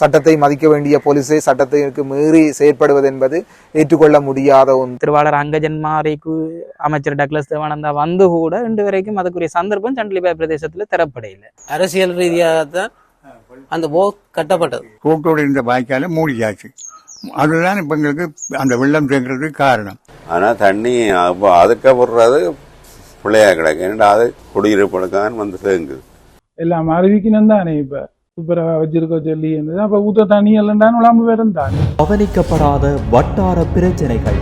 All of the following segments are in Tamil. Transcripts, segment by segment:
சட்டத்தை மதிக்க வேண்டிய போலீஸை சட்டத்திற்கு மீறி செயற்படுவது என்பது ஏற்றுக்கொள்ள முடியாத ஒன்று. திருவாளர் அங்கஜன் மாரிக்கு அமைச்சர் டக்ளஸ் தேவானந்தா வந்து கூட இன்று வரைக்கும் அதுக்குரிய சந்தர்ப்பம் சண்டிலிபாய் பிரதேசத்துல தரப்படையில. அரசியல் ரீதியாகத்தான் அந்த போ கட்டப்பட்டது. ரோட்டோடு இருந்த வாய்க்கால மூடியாச்சு. அதுதான் இப்ப எங்களுக்கு அந்த வெள்ளம் தேங்குறதுக்கு காரணம். ஆனால் தண்ணி அப்போ அதுக்க விடுறது பிள்ளையா கிடக்கு. ஏன்னா அது குடியிருப்புக்கான் வந்து தேங்குது எல்லாம் அறிவிக்கணும் தானே இப்ப? சொல்லி ஊத்த கவனிக்கப்படாத வட்டார பிரச்சனைகள்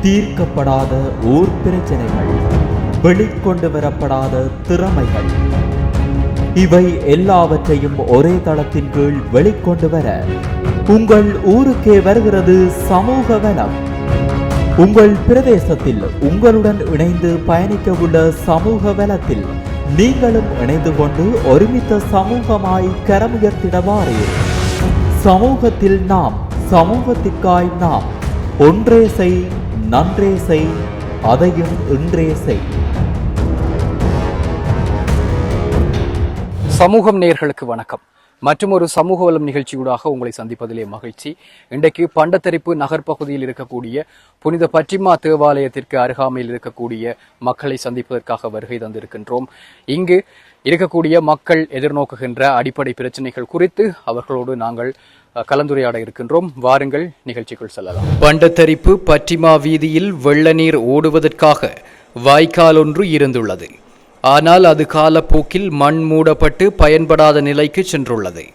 தீர்க்கப்படாத ஊர் பிரச்சனைகள் வெளிக்கொண்டு வரப்படாத திறமைகள் இவை எல்லாவற்றையும் ஒரே தளத்தின் கீழ் வெளிக்கொண்டு வர உங்கள் ஊருக்கே வருகிறது சமூக வனம் உங்கள் பிரதேசத்தில் உங்களுடன் இணைந்து பயணிக்க உள்ள சமூக வலத்தில் நீங்களும் இணைந்து கொண்டு ஒருமித்த சமூகமாய் கரமுயர்த்திட சமூகத்தில் நாம் சமூகத்திற்காய் நாம் ஒன்றே செய் நன்றே செய் அதையும் இன்றே செய். சமூகம் நேர்களுக்கு வணக்கம். மற்றும் ஒரு சமூக வளம் நிகழ்ச்சியூடாக உங்களை சந்திப்பதிலே மகிழ்ச்சி. இன்றைக்கு பண்டத்தரிப்பு நகர்ப்பகுதியில் இருக்கக்கூடிய புனித பற்றிமா தேவாலயத்திற்கு அருகாமையில் இருக்கக்கூடிய மக்களை சந்திப்பதற்காக வருகை தந்திருக்கின்றோம். இங்கு இருக்கக்கூடிய மக்கள் எதிர்நோக்குகின்ற அடிப்படை பிரச்சனைகள் குறித்து அவர்களோடு நாங்கள் கலந்துரையாட இருக்கின்றோம். வாருங்கள் நிகழ்ச்சிக்குள் செல்லலாம். பண்டத்தரிப்பு பற்றிமா வீதியில் வெள்ள நீர் ஓடுவதற்காக வாய்க்கால் ஒன்று இருந்துள்ளது. ஆனால் அது காலப்போக்கில் மண் மூடப்பட்டு பயன்படாத நிலைக்கு சென்றுள்ளது.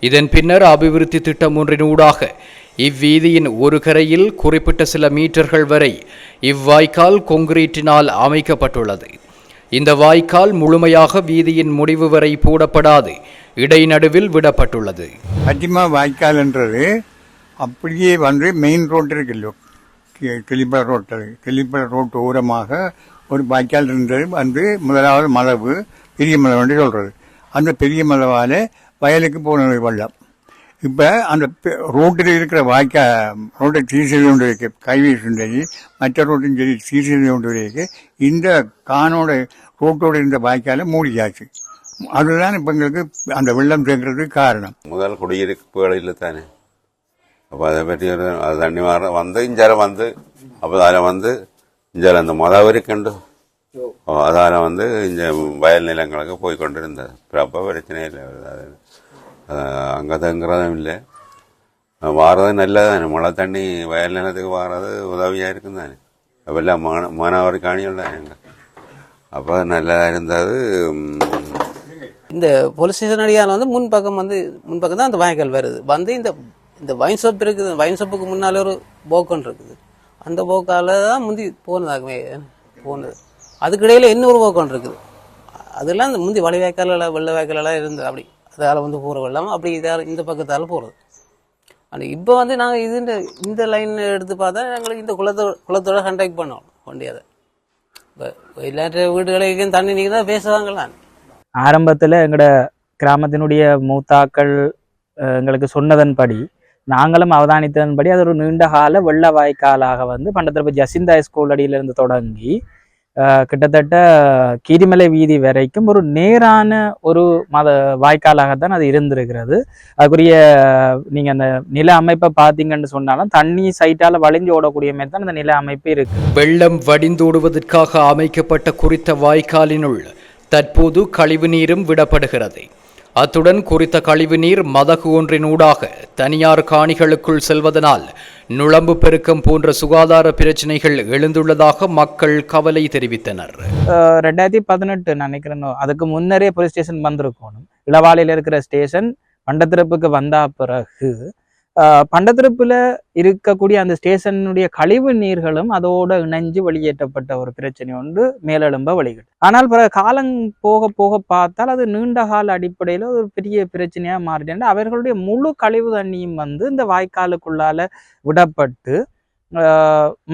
இதன் பின்னர் அபிவிருத்தி திட்டம் ஒன்றினூடாக இவ்வீதியின் ஒரு கரையில் குறிப்பிட்ட சில மீட்டர்கள் வரை இவ்வாய்க்கால் கொங்கிரீட்டினால் அமைக்கப்பட்டுள்ளது. இந்த வாய்க்கால் முழுமையாக வீதியின் முடிவு வரை போடப்படாது இடைநடுவில் விடப்பட்டுள்ளது. பத்திமா வாய்க்கால்ன்றது அப்படியே வந்து மெயின் ரோட் இருக்கு கி- கிளிப்பட ரோட்டு கிளிப்பட ரோட்டு ஓரமாக ஒரு வாய்க்கால் இருந்தது வந்து முதலாவது மலவு பெரிய மலவுன்னு சொல்கிறது அந்த பெரிய மலவால வயலுக்கு போனது வெள்ளம். இப்போ அந்த ரோட்டில் இருக்கிற வாய்க்கா ரோட்டை சீர் கொண்டு இருக்கு கைவீசும் சரி மற்ற ரோட்டும் சரி சீர் கொண்டு இருக்கு இந்த கானோட ரோட்டோட இருந்த வாய்க்கால மூடியாச்சு. அதுதான் இப்போ எங்களுக்கு அந்த வெள்ளம் சேர்க்கறதுக்கு காரணம். முதல் குடியிருப்புகளில் தானே. அப்போ அதை பற்றி ஒரு தண்ணி மாற வந்து இஞ்சால வந்து அப்போ அதில் வந்து இஞ்சால அந்த மொதல் வரைக்கும் அதால் வந்து இந்த வயல் நிலங்களுக்கு போய் கொண்டு இருந்தது அப்போ பிரச்சனை இல்லை அது அங்கே தங்குறதும் இல்லை. வாரது நல்லதானே மழை தண்ணி வயல் நிலத்துக்கு வாரது உதவியாக இருக்கும் தானே அப்பெல்லாம் மாண மானாவாரி காணிகள் தானே அப்போ நல்லதாக இருந்தது இந்த போலீஸ் ஸ்டேஷன் அடியால் வந்து முன்பக்கம் வந்து முன்பக்கம் தான் அந்த வாய்க்கால் வருது. வந்து இந்த இந்த வைன் ஷாப் இருக்குது. வைன் ஷாப்புக்கு முன்னாலே ஒரு போக்கன் இருக்குது. அந்த போக்கால தான் முந்தி போனதாகவே போனது. அதுக்கிடையில் இன்னொரு போக்கன் இருக்குது? அதெல்லாம் இந்த முந்தி வலை வாய்க்கால வெள்ளை வாய்க்காலெல்லாம் இருந்தது. அப்படி அதால் வந்து போகிற வெள்ளம் அப்படி இதால் இந்த பக்கத்தால் போகிறது ஆனால் இப்போ வந்து நாங்கள் இது இந்த இந்த லைன் எடுத்து பார்த்தா எங்களுக்கு இந்த குளத்தோட குளத்தோட கண்டாக்ட் பண்ணோம். வண்டியதை இப்போ இல்லாட்ட வீடுகளுக்கும் தண்ணி நீங்கள் தான் பேசுவாங்களா ஆரம்பத்துல எங்கட கிராமத்தினுடைய மூத்தாக்கள் எங்களுக்கு சொன்னதன்படி நாங்களும் அவதானித்ததன்படி அது ஒரு நீண்ட கால வெள்ள வாய்க்காலாக வந்து பண்டத்திரப்பு ஜசிந்தா ஸ்கூல் அடியிலிருந்து தொடங்கி கிட்டத்தட்ட கீரிமலை வீதி வரைக்கும் ஒரு நேரான ஒரு மத வாய்க்காலாகத்தான் அது இருந்திருக்கிறது. அதுக்குரிய நீங்க அந்த நில அமைப்பை பார்த்தீங்கன்னு சொன்னாலும் தண்ணி சைட்டால வழிஞ்சு ஓடக்கூடிய மாதிரி தான் அந்த நில அமைப்பு இருக்கு. வெள்ளம் வடிந்தோடுவதற்காக அமைக்கப்பட்ட குறித்த வாய்க்காலினுள் தற்போது கழிவு நீரும் விடப்படுகிறது. அத்துடன் குறித்த கழிவுநீர் மதகு ஒன்றினூடாக தனியார் காணிகளுக்குள் செல்வதனால் நுழம்பு பெருக்கம் போன்ற சுகாதார பிரச்சினைகள் எழுந்துள்ளதாக மக்கள் கவலை தெரிவித்தனர். ரெண்டாயிரத்தி பதினெட்டு நினைக்கிறேன். அதுக்கு முன்னரே போலீஸ் ஸ்டேஷன் வந்திருக்கணும். இளவாலையில் இருக்கிற ஸ்டேஷன் மண்டத்திறப்புக்கு வந்த பிறகு பண்டத்திருப்பில் இருக்கக்கூடிய அந்த ஸ்டேஷனுடைய கழிவு நீர்களும் அதோட இணைஞ்சு வெளியேற்றப்பட்ட ஒரு பிரச்சனை ஒன்று மேலெழும்ப வழிகள். ஆனால் பிற காலம் போக போக பார்த்தால் அது நீண்ட கால அடிப்படையில் ஒரு பெரிய பிரச்சனையாக மாறிட்டு அவர்களுடைய முழு கழிவு தண்ணியும் வந்து இந்த வாய்க்காலுக்குள்ளால விடப்பட்டு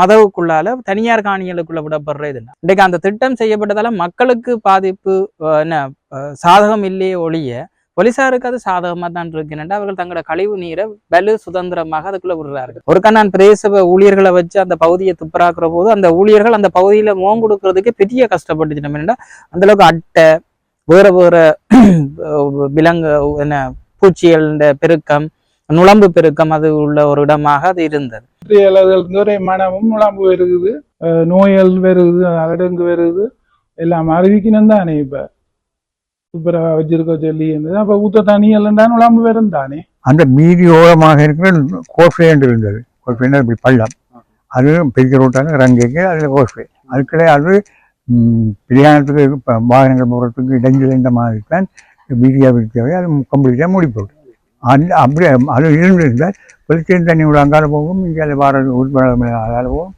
மதவுக்குள்ளால தனியார் காணிகளுக்குள்ள விடப்படுற இது இன்றைக்கு அந்த திட்டம் செய்யப்பட்டதால மக்களுக்கு பாதிப்பு என்ன சாதகம் இல்லையே ஒழிய போலீசாருக்கு அது சாதகமா தான் இருக்குன்னு அவர்கள் தங்களோட கழிவு நீரை வலு சுதந்திரமாக அதுக்குள்ள விடுறார்கள். ஒரு நான் பிரதேச ஊழியர்களை வச்சு அந்த பகுதியை துப்புராக்குற போது அந்த ஊழியர்கள் அந்த பகுதியில மோம் கொடுக்கறதுக்கு பெரிய கஷ்டப்பட்டுச்சு நம்ம அந்த அளவுக்கு அட்டை வேற வேற விலங்கு என்ன பூச்சிகள் பெருக்கம் நுழம்பு பெருக்கம் அது உள்ள ஒரு இடமாக அது இருந்தது. மனமும் நுழம்பு வருகுது அஹ் நோய்கள் வருகுது அடங்கு வருகுது எல்லாம் அறிவிக்கணும் தானே இப்போ? சூப்பராக வச்சிருக்க சொல்லி இருந்தது. அப்ப ஊத்த தண்ணி எல்லாம் நுழம்பு வெறும் தானே? அந்த மீதி ஓரமாக இருக்கிற கோஃபே என்று இருந்தது. கோஸ்வேன்னா இப்படி பள்ளம். அது பெரிய ரோட்டான ரங்கைக்கு அதில் கோஃபே அதுக்கிடையே அது ம், பிரயாணத்துக்கு இப்போ வாகனங்கள் போகிறதுக்கு இடைஞ்சல் இந்த மாதிரி தான் மீடியா விற்கவே அது கம்ப்ளீட்டாக மூடி போகுது அந்த அப்படி அது இருந்திருந்தால் வெளிச்சம் தண்ணி விட அங்கால போகும் இங்கே வார உட்பட அதால போகும்.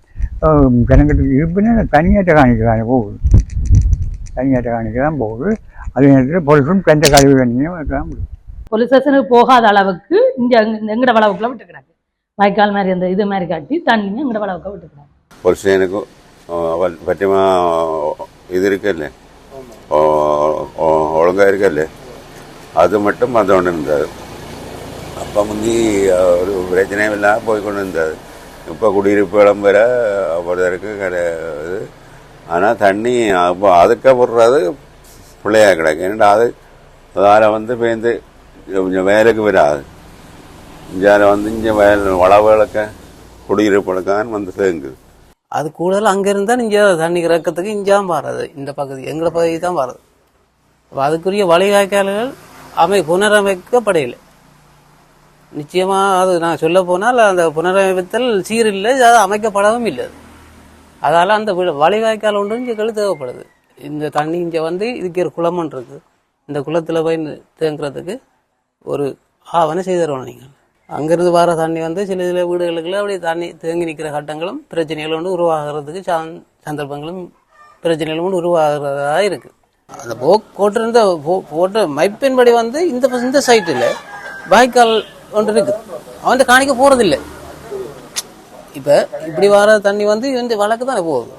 ஜனங்களுக்கு இருப்பினா தனியாட்ட காணிக்கிறாங்க போகுது. தனியாட்ட காணிக்க தான் போகுது. அதே நேரத்தில் பொலிசும் கண்ட கழிவு தண்ணியும் வைக்கலாம் போலீஸ் ஸ்டேஷனுக்கு போகாத அளவுக்கு இங்கே எங்கட வளவுக்குள்ள விட்டுக்கிறாங்க. வாய்க்கால் மாதிரி அந்த இது மாதிரி காட்டி தண்ணியும் எங்கட வளவுக்கு விட்டுக்கிறாங்க. போலீஸ் ஸ்டேஷனுக்கு பற்றியமா இது இருக்கல்ல ஒழுங்காக இருக்கல்ல அது மட்டும் வந்தோண்டு இருந்தது அப்போ முந்தி ஒரு பிரச்சனையும் இல்லாமல் போய்கொண்டு இருந்தது இப்போ குடியிருப்பு இடம் வர ஒருத்தருக்கு கிடையாது. ஆனால் தண்ணி அப்போ அதுக்கு பிள்ளையாக கிடக்கு. ஏன்னா அது? அதால் வந்து பேந்து கொஞ்சம் வேலைக்கு வராது. இஞ்சால வந்து இங்கே வயல் வளவுகளுக்க குடியிருப்புகளுக்கான வந்து தேங்குது. அது கூடுதல் அங்கே இருந்தால் இங்கே தண்ணி இறக்கத்துக்கு இஞ்சாம் வராது. இந்த பகுதி எங்களை பகுதி தான் வர்றது அதுக்குரிய வழிகாய்க்கால்கள் அமை புனரமைக்கப்படையில. நிச்சயமாக அது நான் சொல்ல போனால் அந்த புனரமைத்தல் சீரில்லை அது அமைக்கப்படவும் இல்லை. அதால் அந்த வி- வழிவாய்க்கால் ஒன்றும் எங்களுக்கு தேவைப்படுது. இந்த தண்ணி இங்கே வந்து இதுக்கு ஒரு குளம் இருக்கு. இந்த குளத்தில் போய் தேங்குறதுக்கு ஒரு ஆவணம் செய்து தருவோம் நீங்கள் அங்கேருந்து வர தண்ணி வந்து சில சில வீடுகளுக்குள்ள அப்படியே தண்ணி தேங்கி நிற்கிற கட்டங்களும் பிரச்சனைகள் ஒன்று உருவாகிறதுக்கு சாந்- சந்தர்ப்பங்களும் பிரச்சனைகளும் ஒன்று உருவாகிறதா இருக்குது அந்த போ போட்டிருந்த போ- போட்ட மைப்பின்படி வந்து இந்த இந்த சைட்டில் வாய்க்கால் ஒன்று இருக்குது அவன் காணிக்க போகிறதில்ல இப்போ இப்படி வர தண்ணி வந்து இந்த வழக்கு தானே போகுது.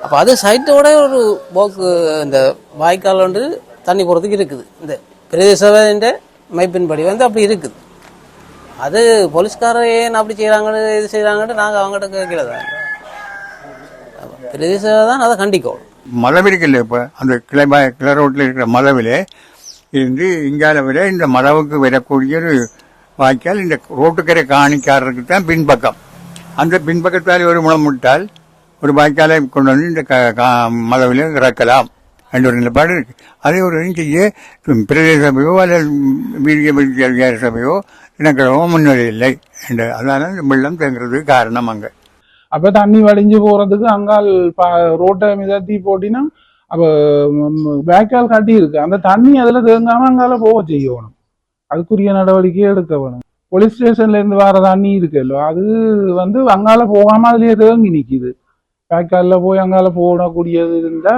அப்போ அது சைட்டோட ஒரு போக்கு இந்த வாய்க்கால் வந்து தண்ணி போகிறதுக்கு இருக்குது. இந்த பிரதேச மைப்பின்படி வந்து அப்படி இருக்குது. அது போலீஸ்காரர் ஏன் அப்படி செய்கிறாங்கன்னு இது செய்கிறாங்கன்னு நாங்கள் அவங்ககிட்ட கேட்கல பிரதேச தான் அதை கண்டிக்கும். மதம் இருக்குல்ல இப்போ. அந்த கிளை பா- கிளை ரோட்டில் இருக்கிற மலவில் இருந்து இங்கால விட இந்த மலவுக்கு வரக்கூடிய ஒரு வாய்க்கால் இந்த ரோட்டுக்கரை காணிக்காரருக்கு தான் பின்பக்கம். அந்த பின்பக்கத்தால் ஒரு முளம் விட்டால் ஒரு வாய்க்காலை கொண்டு வந்து இந்த க- இறக்கலாம். என்ற ஒரு நிலைப்பாடு இருக்கு. அதே ஒரு செய்ய பிரதேச சபையோ அல்லது வீரிய சபையோ இனக்கிழமோ முன்னிலை இல்லை. என்று அதனால இந்த வெள்ளம் தேங்குறதுக்கு காரணம் அங்கே. அப்ப தண்ணி வடிஞ்சு போறதுக்கு அங்கால் ரோட்டை மிதத்தி போட்டினா அப்ப ம், வேக்கால் கட்டி இருக்கு. அந்த தண்ணி அதுல தேங்காம அங்கால போக செய்யணும். அதுக்குரிய நடவடிக்கை எடுக்க வேணும். போலீஸ் ஸ்டேஷன்ல இருந்து வர தண்ணி இருக்குல்ல அது வந்து அங்கால போகாம அதுலயே தேங்கி நிக்குது. வேக்கால்ல போய் அங்கால போடக்கூடியது இருந்தா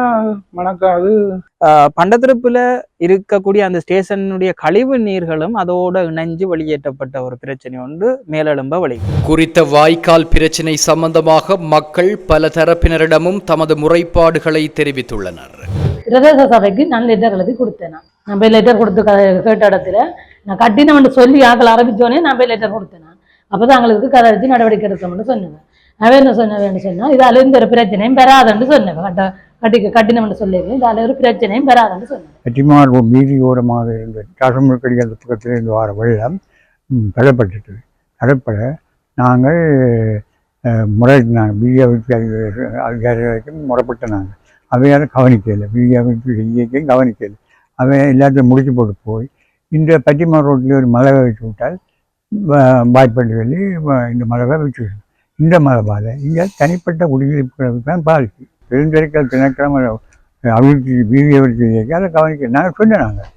மணக்காது. ஆஹ் பண்டத்திருப்புல இருக்கக்கூடிய அந்த ஸ்டேஷனுடைய கழிவு நீர்களும் அதோட இணைஞ்சு வெளியேற்றப்பட்ட ஒரு பிரச்சனை ஒன்று மேலெழும்ப வழி. குறித்த வாய்க்கால் பிரச்சினை சம்பந்தமாக மக்கள் பல தரப்பினரிடமும் தமது முறைப்பாடுகளை தெரிவித்துள்ளனர். பிரதேச சபைக்கு நான் லெட்டர் எழுதி கொடுத்தேன் நான். போய் லெட்டர் கொடுத்து கேட்ட இடத்துல நான் கட்டினவன் சொல்லி ஆக்கள் ஆரம்பிச்சோடனே நான் போய் லெட்டர் கொடுத்தேன். அப்பதான் எங்களுக்கு கதை வச்சு நடவடிக்கை எடுக்கணும்னு சொன்னேன். அவன் என்ன சொன்னவேன்னு சொன்னா இதால இந்த ஒரு பிரச்சனையும் பெறாதுன்னு சொன்னேன் கட்ட கட்டிக்க கட்டினவன் சொல்லியிருக்கேன் இதால ஒரு பிரச்சனையும் பெறாதுன்னு சொன்னேன் கட்டிமார்பு மீதியோரமாக இருந்த தாசமுருக்கடி அந்த பக்கத்தில் இருந்து வர வெள்ளம் ம், தடைப்பட்டுட்டு நாங்கள் முறை நாங்கள் பிஜேபி அதிகாரிகளுக்கும் முறைப்பட்ட நாங்கள். அவையாரும் கவனிக்கலை பிஜேபி இயக்கம் கவனிக்கலை அவன் எல்லாத்தையும் முடிச்சு போட்டு போய் இந்த பட்டிமா ரோட்டில் ஒரு மலை வச்சு விட்டால் வாய்ப்பட்டு சொல்லி இந்த மலவை வச்சு விடணும். இந்த மலைவால் இங்கே தனிப்பட்ட குடியிருப்புகளுக்கு தான் பாதிக்கு பெருந்தெருக்கள் தினக்கிழமை அபிவிருத்தி வீதி அபிவிருத்தி இயக்கி அதை கவனிக்க நாங்கள் சொன்னோம் நாங்கள்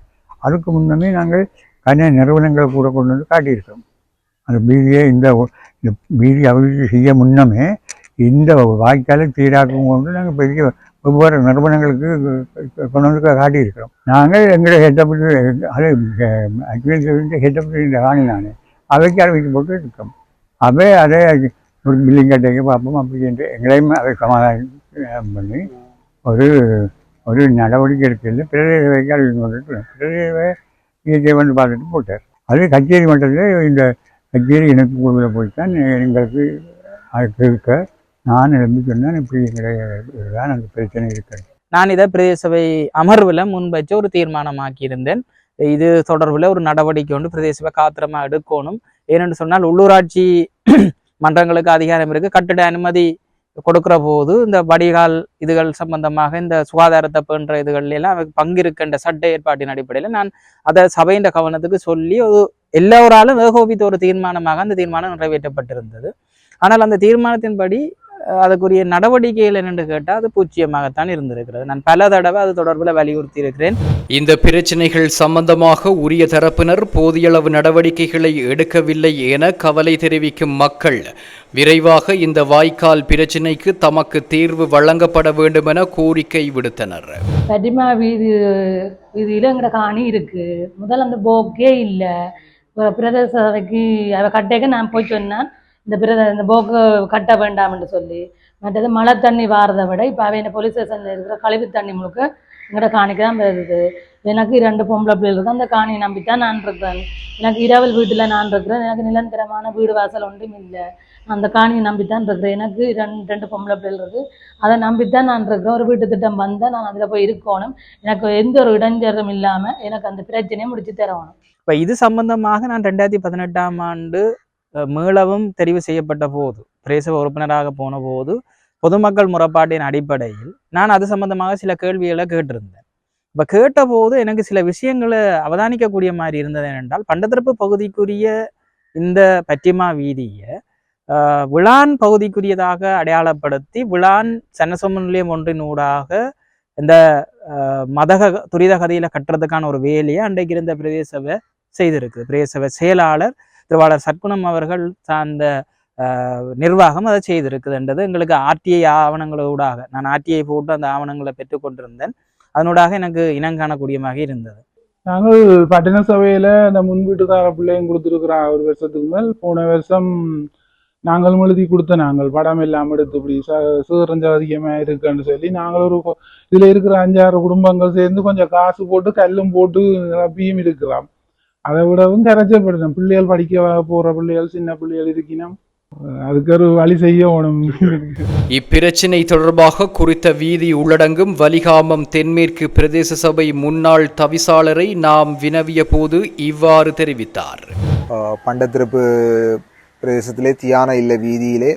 அதுக்கு முன்னமே நாங்கள் கன நிறுவனங்களை கூட கொண்டு வந்து காட்டியிருக்கோம். அந்த பீதியை இந்த பீதி இந்த அபிவிருத்தி செய்ய முன்னமே இந்த வாய்க்காலை சீராக்கும் கொண்டு நாங்கள் பெரிய ஒவ்வொரு நிறுவனங்களுக்கு கொண்டு வந்து காட்டியிருக்கிறோம். நாங்கள் எங்களை ஹெட்டப்பட்டு அது அக்ரிமெண்ட் ஹெட்டப்பட்டு ராணி நான். அவைக்கு அறிவிக்கப்பட்டு இருக்கோம். அவை அதை ஒரு பில்லிங் கட்டைக்கு பார்ப்போம் அப்படி என்று எங்களையும் அதை சமாதானம் பண்ணி ஒரு ஒரு நடவடிக்கை எடுக்கிறது பிரதேச வைக்கால் கொண்டுட்டு பிரதேச இயற்கை வந்து பார்த்துட்டு போட்டார் அது கச்சேரி மட்டத்தில் இந்த கச்சேரி இணைப்பு குழுவில் போய் தான் எங்களுக்கு இருக்க நான் எழுந்து சொன்னேன் இப்படி இதுதான் அந்த பிரச்சனை இருக்கிறது நான் இதை பிரதேச சபை அமர்வில் முன்வச்சு ஒரு தீர்மானமாக்கியிருந்தேன் இது தொடர்பில் ஒரு நடவடிக்கை ஒன்று பிரதேச சபை காத்திரமா எடுக்கணும் ஏனென்று சொன்னால் உள்ளூராட்சி மன்றங்களுக்கு அதிகாரம் இருக்கு. கட்டிட அனுமதி கொடுக்கிற போது இந்த வடிகால் இதுகள் சம்பந்தமாக இந்த சுகாதாரத்தை போன்ற இதுகள்லாம் எல்லாம் பங்கு இருக்கின்ற சட்ட ஏற்பாட்டின் அடிப்படையில் நான் அதை சபையின் கவனத்துக்கு சொல்லி ஒரு எல்லோராலும் ஏகோபித்த ஒரு தீர்மானமாக அந்த தீர்மானம் நிறைவேற்றப்பட்டிருந்தது. ஆனால் அந்த தீர்மானத்தின்படி அதுக்குரிய நடவடிக்கைகள் என்னென்று கேட்டால் அது பூச்சியமாகத்தான் இருந்திருக்கிறது. நான் பல தடவை அது தொடர்பில் வலியுறுத்தி இருக்கிறேன் இந்த பிரச்சினைகள் சம்பந்தமாக உரிய தரப்பினர் போதியளவு நடவடிக்கைகளை எடுக்கவில்லை என கவலை தெரிவிக்கும் மக்கள் விரைவாக இந்த வாய்க்கால் பிரச்சினைக்கு தமக்கு தீர்வு வழங்கப்பட வேண்டுமென கோரிக்கை விடுத்தனர். கடிமா வீதி வீதியில் எங்கட காணி இருக்கு. முதல்ல அந்த போக்கே இல்லை. பிரதேச கட்டேக்க நான் போய் சொன்னேன். இந்த பிரத இந்த போக்கு கட்ட வேண்டாம் என்று சொல்லி மற்றது மழை தண்ணி வாரதை விட இப்போ அவன் போலீஸ் ஸ்டேஷனில் இருக்கிற கழிவு தண்ணி முழுக்க எங்கட காணிக்கு தான் வருது. எனக்கு இரண்டு பொம்பளை பிள்ளைகள் தான் அந்த காணியை நம்பித்தான் நான் இருக்கிறேன். எனக்கு இரவல் வீட்டில் நான் இருக்கிறேன். எனக்கு நிலந்தரமான வீடு வாசல் ஒன்றும் இல்லை. அந்த காணியை நம்பித்தான் இருக்கிறேன். எனக்கு ரெண்டு ரெண்டு பொம்பளை பிள்ளைகள் இருக்குது அதை நம்பித்தான் நான் இருக்கிறேன். ஒரு வீட்டு திட்டம் வந்தால் நான் அதில் போய் இருக்கணும். எனக்கு எந்த ஒரு இடைஞ்சலும் இல்லாமல் எனக்கு அந்த பிரச்சனையை முடிச்சு தரணும். இப்போ இது சம்பந்தமாக நான் ரெண்டாயிரத்தி பதினெட்டாம் ஆண்டு மீளவும் தெரிவு செய்யப்பட்ட போது பிரேசவ உறுப்பினராக போன போது பொதுமக்கள் முறைப்பாட்டின் அடிப்படையில் நான் அது சம்பந்தமாக சில கேள்விகளை கேட்டிருந்தேன். இப்போ கேட்டபோது எனக்கு சில விஷயங்களை அவதானிக்கக்கூடிய மாதிரி இருந்தது என்னென்றால் பண்டத்திருப்பு பகுதிக்குரிய இந்த பட்டிமா வீதியை ஆஹ், பகுதிக்குரியதாக அடையாளப்படுத்தி விழான் சன்னசம நிலையம் ஒன்றின் ஊடாக இந்த ஆஹ், மதக துரித கதையில் கட்டுறதுக்கான ஒரு வேலையை அன்றைக்கு இருந்த பிரதேசவை செய்திருக்கு. பிரதேசவை செயலாளர் திருவாளர் சற்குணம் அவர்கள் சார்ந்த நிர்வாகம் அதை செய்திருக்குதுன்றது. எங்களுக்கு ஆர்டிஐ ஆவணங்களூடாக நான் ஆர்டிஐ போட்டு அந்த ஆவணங்களை பெற்றுக்கொண்டிருந்தேன் அதனூடாக எனக்கு இனங்காணக்கூடியமாக இருந்தது. நாங்கள் பட்டின சபையில் இந்த முன்வீட்டுக்கார பிள்ளையும் கொடுத்துருக்குறோம் ஒரு வருஷத்துக்கு மேல். போன வருஷம் நாங்களும் எழுதி கொடுத்த நாங்கள் படம் இல்லாமல் எடுத்து இப்படி சீரஞ்ச அதிகமாக இருக்குன்னு சொல்லி நாங்கள் ஒரு இதில் இருக்கிற அஞ்சாறு குடும்பங்கள் சேர்ந்து கொஞ்சம் காசு போட்டு கல்லும் போட்டு நிரப்பியும் இருக்கிறோம் அதை விடவும் கரைச்சப்படுத்தோம் பிள்ளைகள் படிக்க போற பிள்ளைகள் சின்ன பிள்ளைகள் இருக்கணும் அதுக்கு ஒரு வழி செய்யணும். இப்பிரச்சினை தொடர்பாக குறித்த வீதி உள்ளடங்கும் வலிகாமம் தென்மேற்கு பிரதேச சபை முன்னாள் தவிசாளரை நாம் வினவிய போது இவ்வாறு தெரிவித்தார். பண்டத்திருப்பு பிரதேசத்திலே தியான இல்ல வீதியிலே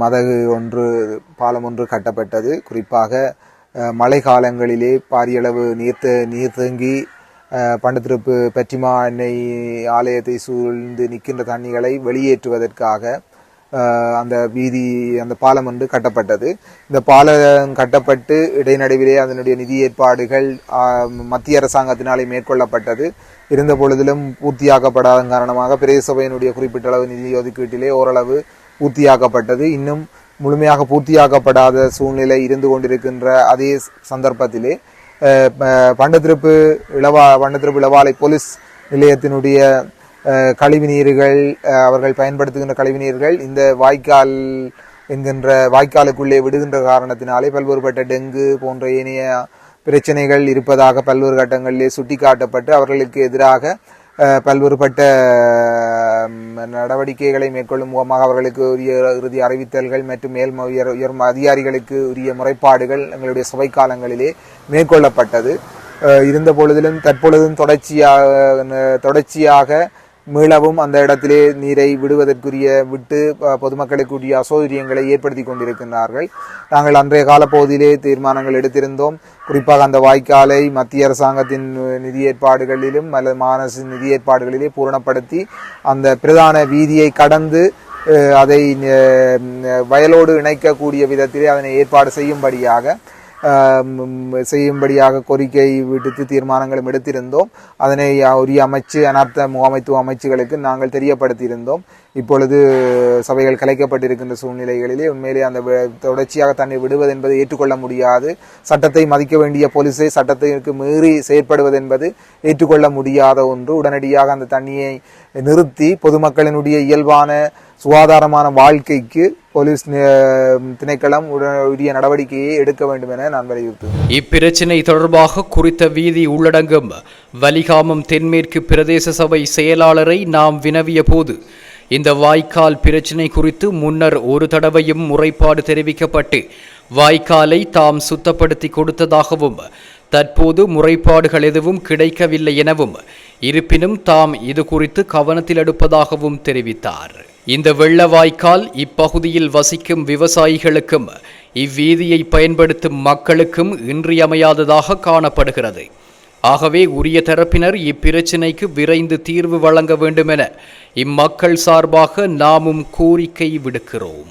மதகு ஒன்று பாலம் ஒன்று கட்டப்பட்டது. குறிப்பாக மழை காலங்களிலே பாரியளவு நீர் தே- நீர் தேங்கி பண்டத்திருப்பு பற்றிமா எண்ணெய் ஆலயத்தை சூழ்ந்து நிற்கின்ற தண்ணிகளை வெளியேற்றுவதற்காக அந்த வீதி அந்த பாலம் ஒன்று கட்டப்பட்டது. இந்த பாலம் கட்டப்பட்டு இடைநடுவிலே அதனுடைய நிதி ஏற்பாடுகள் மத்திய அரசாங்கத்தினாலே மேற்கொள்ளப்பட்டது. இருந்த பொழுதிலும் பூர்த்தியாக்கப்படாத காரணமாக பிரதேச சபையினுடைய குறிப்பிட்ட அளவு நிதி ஒதுக்கீட்டிலே ஓரளவு பூர்த்தியாக்கப்பட்டது. இன்னும் முழுமையாக பூர்த்தியாக்கப்படாத சூழ்நிலை இருந்து கொண்டிருக்கின்ற அதே சந்தர்ப்பத்திலே பண்டத்திருப்பு இளவா பண்டத்திருப்பு இளவாலை போலீஸ் நிலையத்தினுடைய கழிவுநீர்கள் அவர்கள் பயன்படுத்துகின்ற கழிவுநீர்கள் இந்த வாய்க்கால் என்கின்ற வாய்க்காலுக்குள்ளே விடுகின்ற காரணத்தினாலே பல்வேறுபட்ட டெங்கு போன்ற ஏனைய பிரச்சனைகள் இருப்பதாக பல்வேறு கட்டங்களிலே சுட்டிக்காட்டப்பட்டு அவர்களுக்கு எதிராக பல்வேறுபட்ட நடவடிக்கைகளை மேற்கொள்ளும் முகமாக அவர்களுக்கு உரிய இறுதி அறிவித்தல்கள் மற்றும் மேல் உயர் உயர் அதிகாரிகளுக்கு உரிய முறைப்பாடுகள் எங்களுடைய சபை காலங்களிலே மேற்கொள்ளப்பட்டது. இருந்த பொழுதிலும் தற்பொழுதும் தொடர்ச்சியாக தொடர்ச்சியாக மீளவும் அந்த இடத்திலே நீரை விடுவதற்குரிய விட்டு பொதுமக்களுக்குரிய அசௌகரியங்களை ஏற்படுத்தி கொண்டிருக்கின்றார்கள். நாங்கள் அன்றைய காலப்பகுதியிலே தீர்மானங்கள் எடுத்திருந்தோம். குறிப்பாக அந்த வாய்க்காலை மத்திய அரசாங்கத்தின் நிதி ஏற்பாடுகளிலும் அல்லது மாநசு நிதி ஏற்பாடுகளிலே பூரணப்படுத்தி அந்த பிரதான வீதியை கடந்து அதை வயலோடு இணைக்கக்கூடிய விதத்திலே அதனை ஏற்பாடு செய்யும்படியாக செய்யும்படியாக கோரிக்கை விடுத்து தீர்மானங்களும் எடுத்திருந்தோம். அதனை உரிய அமைச்சு அனர்த்த முகாமைத்துவ அமைச்சுகளுக்கு நாங்கள் தெரியப்படுத்தியிருந்தோம். இப்பொழுது சபைகள் கலைக்கப்பட்டிருக்கின்ற சூழ்நிலைகளிலே உண்மையிலே அந்த தொடர்ச்சியாக தன்னை விடுவது என்பதை ஏற்றுக்கொள்ள முடியாது. சட்டத்தை மதிக்க வேண்டிய போலீஸை சட்டத்திற்கு மீறி செயற்படுவது என்பது ஏற்றுக்கொள்ள முடியாத ஒன்று. உடனடியாக அந்த தண்ணியை நிறுத்தி பொதுமக்களினுடைய இயல்பான சுகாதாரமான வாழ்க்கைக்கு போலீஸ் திணைக்களம் உரிய நடவடிக்கையை எடுக்க வேண்டும் என நான் வலியுறுத்துகிறேன். இப்பிரச்சினை தொடர்பாக குறித்த வீதி உள்ளடங்கும் வலிகாமம் தென்மேற்கு பிரதேச சபை செயலாளரை நாம் வினவிய போது இந்த வாய்க்கால் பிரச்சினை குறித்து முன்னர் ஒரு தடவையும் முறைப்பாடு தெரிவிக்கப்பட்டு வாய்க்காலை தாம் சுத்தப்படுத்தி கொடுத்ததாகவும் தற்போது முறைப்பாடுகள் எதுவும் கிடைக்கவில்லை எனவும் இருப்பினும் தாம் இது குறித்து கவனத்தில் எடுப்பதாகவும் தெரிவித்தார். இந்த வெள்ள வாய்க்கால் இப்பகுதியில் வசிக்கும் விவசாயிகளுக்கும் இவ்வீதியை பயன்படுத்தும் மக்களுக்கும் இன்றியமையாததாக காணப்படுகிறது. ஆகவே உரிய தரப்பினர் இப்பிரச்சினைக்கு விரைந்து தீர்வு வழங்க வேண்டுமென இம்மக்கள் சார்பாக நாமும் கோரிக்கை விடுக்கிறோம்.